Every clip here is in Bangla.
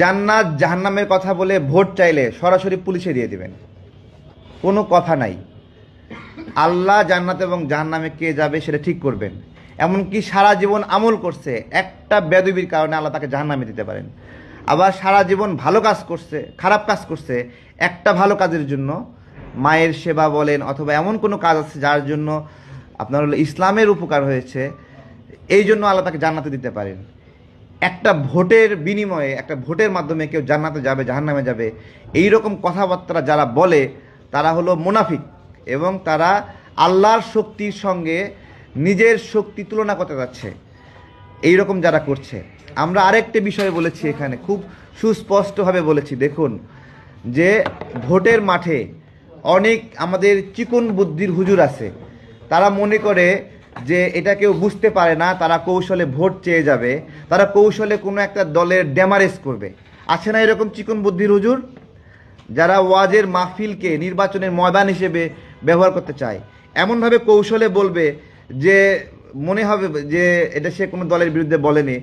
জান্নাত জাহান্নামের কথা বলে ভোট চাইলে সরাসরি পুলিশে দিয়ে দিবেন। কোনো কথা নাই। আল্লাহ জান্নাত এবং জাহান্নামে কে যাবে সেটা ঠিক করবেন। এমনকি সারা জীবন আমল করছে, একটা বেদবির কারণে আল্লাহ তাকে জাহান্নামে দিতে পারেন। আবার সারা জীবন ভালো কাজ করছে, খারাপ কাজ করছে, একটা ভালো কাজের জন্য মায়ের সেবা বলেন অথবা এমন কোনো কাজ আছে যার জন্য আপনার হলো ইসলামের উপকার হয়েছে, এই জন্য আল্লাহ তাকে জান্নাতে দিতে পারেন। একটা ভোটের বিনিময়ে, একটা ভোটের মাধ্যমে কেউ জান্নাতে যাবে, জাহান্নামে যাবে এই রকম কথাবার্তা যারা বলে, তারা হলো মুনাফিক এবং তারা আল্লাহর শক্তির সঙ্গে নিজের শক্তি তুলনা করতে যাচ্ছে। এই রকম যারা করছে। আমরা আরেকটি বিষয় বলেছি এখানে, খুব সুস্পষ্টভাবে বলেছি। দেখুন, যে ভোটের মাঠে অনেক আমাদের চিকন বুদ্ধির হুজুর আছে। তারা মনে করে যে এটা কেউ বুঝতে পারে না, তারা কৌশলে ভোট চেয়ে যাবে, তারা কৌশলে কোনো একটা দলের ড্যামারেজ করবে। আছে না এরকম চিকন বুদ্ধির হুজুর? যারা ওয়াজের মাহফিলকে নির্বাচনের ময়দান হিসেবে ব্যবহার করতে চায়। এমনভাবে কৌশলে বলবে যে, মনে হবে যে, এটা সে কোনো দলের বিরুদ্ধে বলেনি,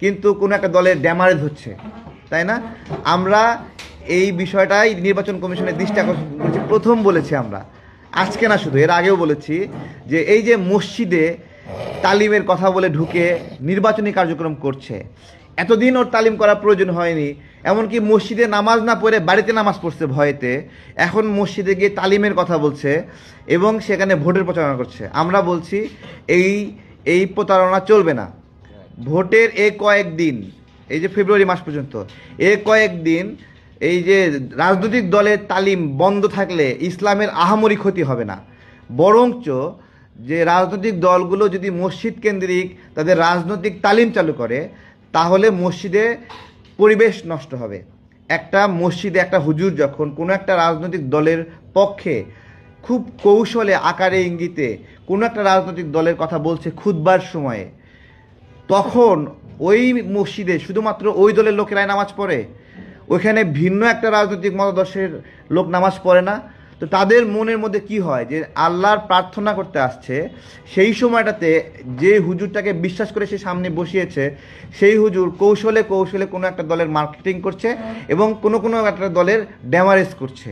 কিন্তু কোনো একটা দলের ড্যামারেজ হচ্ছে, তাই না? আমরা এই বিষয়টাই নির্বাচন কমিশনের দৃষ্টি আকর্ষণ করেছি। প্রথম বলেছি আমরা আজকে না শুধু, এর আগেও বলেছি যে এই যে মসজিদে তালিমের কথা বলে ঢুকে নির্বাচনী কার্যক্রম করছে, এতদিন ওর তালিম করার প্রয়োজন হয়নি, এমনকি মসজিদে নামাজ না পড়ে বাড়িতে নামাজ পড়ছে ভয়েতে, এখন মসজিদে গিয়ে তালিমের কথা বলছে এবং সেখানে ভোটের প্রচারণা করছে। আমরা বলছি, এই এই প্রতারণা চলবে না। ভোটের এ কয়েকদিন, এই যে ফেব্রুয়ারি মাস পর্যন্ত, এ কয়েকদিন এই যে রাজনৈতিক দলের তালিম বন্ধ থাকলে ইসলামের আহামরি ক্ষতি হবে না। বরঞ্চ যে রাজনৈতিক দলগুলো যদি মসজিদ কেন্দ্রিক তাদের রাজনৈতিক তালিম চালু করে, তাহলে মসজিদে পরিবেশ নষ্ট হবে। একটা মসজিদে একটা হুজুর যখন কোনো একটা রাজনৈতিক দলের পক্ষে খুব কৌশলে আকারে ইঙ্গিতে কোনো একটা রাজনৈতিক দলের কথা বলছে খুদবার সময়ে, তখন ওই মসজিদে শুধুমাত্র ওই দলের লোকেরাই নামাজ পড়ে? ওইখানে ভিন্ন একটা রাজনৈতিক মতাদর্শের লোক নামাজ পড়ে না। তো তাদের মনের মধ্যে কি হয়? যে আল্লাহর প্রার্থনা করতে আসছে, সেই সময়টাতে যে হুজুরটাকে বিশ্বাস করে সে সামনে বসিয়েছে, সেই হুজুর কৌশলে কৌশলে কোনো একটা দলের মার্কেটিং করছে এবং কোনো কোনো একটা দলের ড্যামারেজ করছে।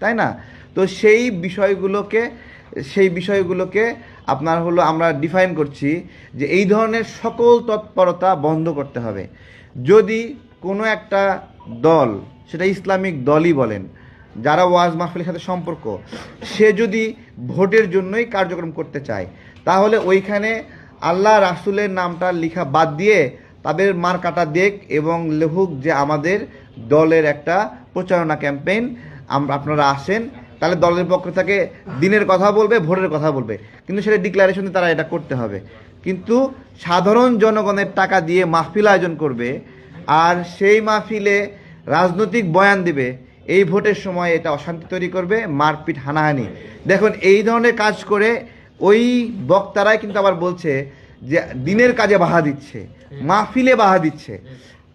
তাই না? তো সেই বিষয়গুলোকে সেই বিষয়গুলোকে আপনার হলো আমরা ডিফাইন করছি যে এই ধরনের সকল তৎপরতা বন্ধ করতে হবে। যদি কোনো একটা দল, সেটা ইসলামিক দলই বলেন, যারা ওয়াজ মাহফিলের সাথে সম্পর্ক, সে যদি ভোটের জন্যই কার্যক্রম করতে চায়, তাহলে ওইখানে আল্লাহ রাসুলের নামটা লেখা বাদ দিয়ে তাদের মার কাটা দেখ এবং লেহুক যে আমাদের দলের একটা প্রচারণা ক্যাম্পেইন আপনারা আসেন, তাহলে দলের পক্ষ থেকে দিনের কথা বলবে, ভোটের কথা বলবে। কিন্তু সেটা ডিক্লারেশনে তারা এটা করতে হবে। কিন্তু সাধারণ জনগণের টাকা দিয়ে মাহফিল আয়োজন করবে আর সেই মাহফিলে রাজনৈতিক বয়ান দিবে। এই ভোটের সময় এটা অশান্তি তৈরি করবে, মারপিট হানাহানি। দেখুন, এই ধরনের কাজ করে ওই বক্তারাই কিন্তু আবার বলছে যে, দিনের কাজে বাহা দিচ্ছে, মাহফিলে বাহা দিচ্ছে।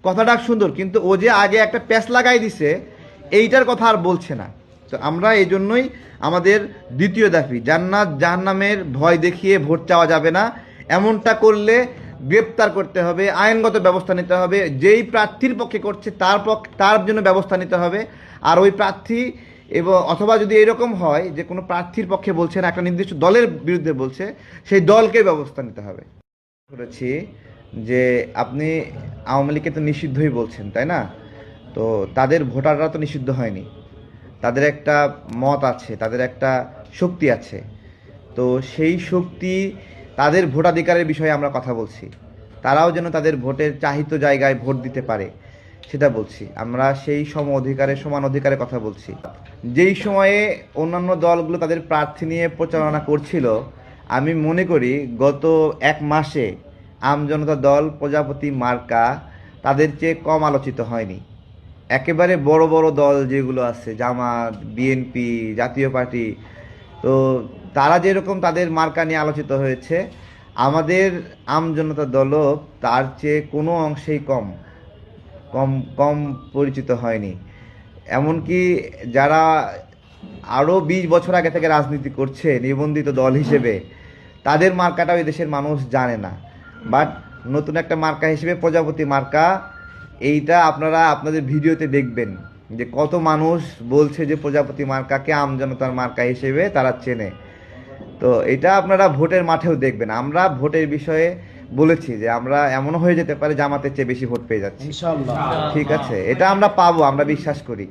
কথাটা সুন্দর, কিন্তু ও যে আগে একটা প্যাচ লাগাই দিছে, এইটার কথা আর বলছে না। তো আমরা এই জন্যই আমাদের দ্বিতীয় দাবি জান্নাত জাহান্নামের ভয় দেখিয়ে ভোট চাওয়া যাবে না। এমনটা করলে গ্রেপ্তার করতে হবে, আইনগত ব্যবস্থা নিতে হবে, যেই প্রার্থীর পক্ষে করছে তার পক্ষ তার জন্য ব্যবস্থা নিতে হবে। আর ওই প্রার্থী এবং, অথবা যদি এরকম হয় যে কোনো প্রার্থীর পক্ষে বলছে না, একটা নির্দিষ্ট দলের বিরুদ্ধে বলছে, সেই দলকে ব্যবস্থা নিতে হবে। করেছি যে আপনি আওয়ামী লীগকে তো নিষিদ্ধই বলছেন, তাই না? তো তাদের ভোটাররা তো নিষিদ্ধ হয়নি। তাদের একটা মত আছে, তাদের একটা শক্তি আছে। তো সেই শক্তি তাদের ভোটাধিকারের বিষয়ে আমরা কথা বলছি। তারাও যেন তাদের ভোটের চাহিত জায়গায় ভোট দিতে পারে, সেটা বলছি। আমরা সেই সম অধিকারের সমান অধিকারের কথা বলছি। যেই সময়ে অন্যান্য দলগুলো তাদের প্রার্থী নিয়ে প্রচারণা করছিল, আমি মনে করি গত এক মাসে আমজনতা দল প্রজাপতি মার্কা তাদের চেয়ে কম আলোচিত হয়নি। একেবারে বড় বড় দল যেগুলো আছে, জামাত, বিএনপি, জাতীয় পার্টি, তো তারা যেরকম তাদের মার্কা নিয়ে আলোচিত হয়েছে, আমাদের আমজনতা দলও তার চেয়ে কোনো অংশেই কম কম কম পরিচিত হয়নি। এমনকি যারা আরও বিশ বছর আগে থেকে রাজনীতি করছে, নিবন্ধিত দল হিসেবে, তাদের মার্কাটাও দেশের মানুষ জানে না। বাট নতুন একটা মার্কা হিসেবে প্রজাপতি মার্কা, এইটা আপনারা আপনাদের ভিডিওতে দেখবেন, যে কত মানুষ বলছে যে প্রজাপতি মার্কাকে আমজনতার মার্কা হিসেবে তারা চেনে। তো এটা আপনারা ভোটের মাঠেও দেখবেন। আমরা ভোটের বিষয়ে বলেছি যে আমরা এমনও হয়ে যেতে পারে জামাতের চেয়ে বেশি ভোট পেয়ে যাচ্ছি। ঠিক আছে? এটা আমরা পাবো আমরা বিশ্বাস করি।